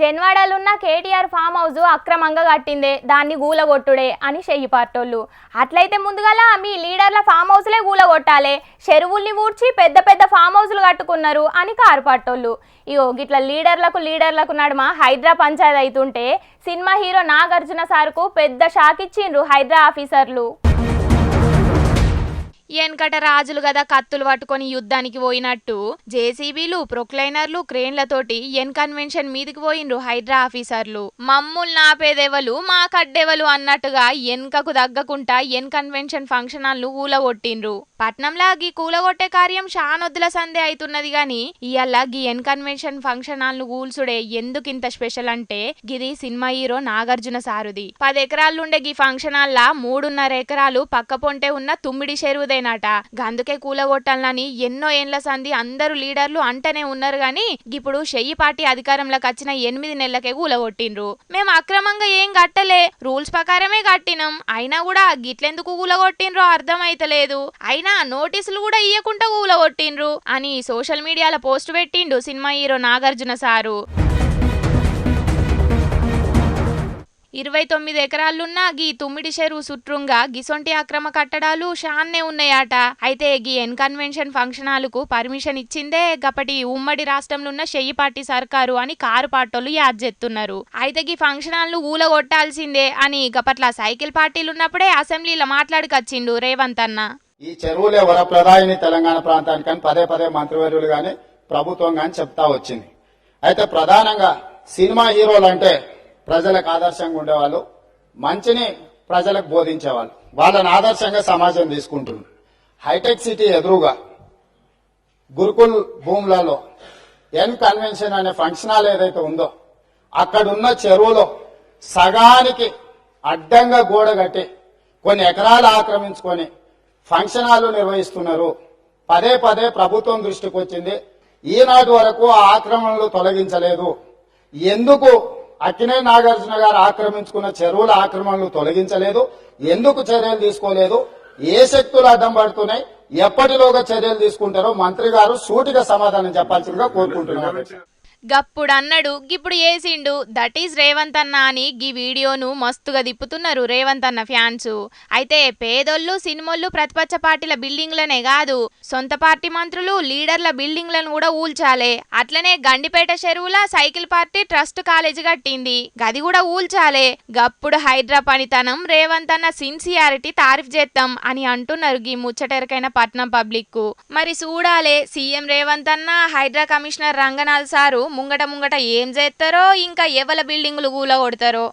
జన్వాడలున్న KTR farm house అక్రమంగా కట్టిందే దాన్ని గూలగొట్టుడే అని చెయ్యి పార్టోళ్ళు అట్లయితే ముందుగాల మీ లీడర్ల ఫామ్ హౌస్లే గూలగొట్టాలే చెరువుల్ని ఊడ్చి పెద్ద పెద్ద ఫామ్ హౌస్లు కట్టుకున్నారు అని కారు పార్టోళ్ళు ఇగో గిట్ల లీడర్లకు లీడర్లకు నడుమ హైదరా పంచాయతీ అవుతుంటే సినిమా హీరో నాగార్జున సార్కు పెద్ద షాక్ ఇచ్చిండ్రు హైదరా ఆఫీసర్లు. వెనకట రాజులు కదా కత్తులు పట్టుకొని యుద్ధానికి పోయినట్టు. జేసీబీలు ప్రొక్లైనర్లు క్రేన్లతోటి ఎన్ కన్వెన్షన్ మీదకి పోయిండ్రు హైడ్రా ఆఫీసర్లు. మమ్ముల్ నాపేదెవలు మా కడ్డెవలు అన్నట్టుగా ఎన్కకు తగ్గకుండా ఎన్ కన్వెన్షన్ ఫంక్షన్ హాల్ను ఊలగొట్టిండ్రు పట్నంలా గీ కూలగొట్టే కార్యం షానొద్దుల సందే అవుతున్నది గాని ఇయల్ల గీ ఎన్ కన్వెన్షన్ ఫంక్షన్ కూల్చుడే కూల్సుడే ఎందుకింత స్పెషల్ అంటే గిది సినిమా హీరో నాగార్జున సారుది. పది ఎకరాలుండే గీ ఫంక్షన్ హాల్లా మూడున్నర ఎకరాలు పక్క పొంటే ఉన్న తుమ్మిడి చెరువుదేనట గందుకే కూలగొట్టాలని ఎన్నో ఏండ్ల సంది అందరూ లీడర్లు అంటనే ఉన్నారు గాని ఇప్పుడు షెయ్యి పార్టీ అధికారంలోకి వచ్చిన ఎనిమిది నెలలకే కూలగొట్టిండ్రు. మేము అక్రమంగా ఏం కట్టలే రూల్స్ ప్రకారమే కట్టినాం. అయినా కూడా గిట్లెందుకు కూలగొట్టిండ్రో అర్థమైతలేదు. అయినా నోటీసులు కూడా ఇయ్యకుండా కూలగొట్టిండ్రు అని సోషల్ మీడియాలో పోస్ట్ పెట్టిండు సినిమా హీరో నాగార్జున సారు. ఇరవై తొమ్మిది ఎకరాలున్న గీ తుమ్మిడి చెరువు సుట్రుంగా గిసొంటి అక్రమ కట్టడాలు షాన్నే ఉన్నాయట. అయితే గీ ఎన్కన్వెన్షన్ ఫంక్షన్ హాలుకు పర్మిషన్ ఇచ్చిందే గప్పటి ఉమ్మడి రాష్ట్రంలో ఉన్న చెయ్యిపాటి సర్కారు అని కారు పాటోలు యాద్ చేస్తున్నారు అయితే గీ ఫంక్షన్ హాల్ను ఊలగొట్టాల్సిందే అని గప్పట్ల సైకిల్ పార్టీలు ఉన్నప్పుడే అసెంబ్లీలో మాట్లాడుకొచ్చిండు రేవంత్ అన్న. ఈ చెరువులే వరప్రదాయిని తెలంగాణ ప్రాంతానికి కానీ పదే పదే మంత్రివర్యులు కానీ ప్రభుత్వం కానీ చెప్తా వచ్చింది. అయితే ప్రధానంగా సినిమా హీరోలు అంటే ప్రజలకు ఆదర్శంగా ఉండేవాళ్ళు మంచిని ప్రజలకు బోధించేవాళ్ళు. వాళ్ళని ఆదర్శంగా సమాజం తీసుకుంటున్నారు. హైటెక్ సిటీ ఎదురుగా గురుకుల్ భూములలో ఎన్ కన్వెన్షన్ అనే ఫంక్షన్ హాల్ ఏదైతే ఉందో అక్కడున్న చెరువులో సగానికి అడ్డంగా గోడ కట్టి కొన్ని ఎకరాలు ఆక్రమించుకొని ఫంక్షన్ హాల్ నిర్వహిస్తున్నారు. పదే పదే ప్రభుత్వం దృష్టికి వచ్చింది ఈనాటి వరకు ఆ ఆక్రమణలు తొలగించలేదు. ఎందుకు అక్కినే నాగార్జున గారు ఆక్రమించుకున్న చెరువుల ఆక్రమణలు తొలగించలేదు ఎందుకు చర్యలు తీసుకోలేదు ఏ శక్తులు అడ్డం పడుతున్నాయి ఎప్పటిలోగా చర్యలు తీసుకుంటారో మంత్రి గారు సూటిగా సమాధానం చెప్పాల్సిందిగా కోరుకుంటున్నారు గప్పుడు గిప్పుడు ఏసిండు. దట్ ఈస్ రేవంత్ అన్న అని గీ వీడియోను మస్తుగా తిప్పుతున్నారు రేవంత్ అన్న ఫ్యాన్స్. అయితే పేదోళ్ళు సినిమోళ్ళు ప్రతిపక్ష పార్టీల బిల్డింగ్లనే కాదు సొంత పార్టీ మంత్రులు లీడర్ల బిల్డింగ్లను కూడా ఊల్చాలే. అట్లనే గండిపేట చెరువుల సైకిల్ పార్టీ ట్రస్ట్ కాలేజీ కట్టింది. గది కూడా ఊల్చాలే. గప్పుడు హైడ్రా పనితనం రేవంత్ అన్న సిన్సియారిటీ తారీఫ్ చేద్దాం అని అంటున్నారు గీ ముచ్చటెరకైన పట్నం పబ్లిక్ మరి చూడాలే సీఎం రేవంత్ అన్న హైడ్రా కమిషనర్ రంగనాథ్ సారు ముంగట ముంగట ఏం చేస్తారో ఇంకా ఎవల బిల్డింగులు కూలగొడతారో.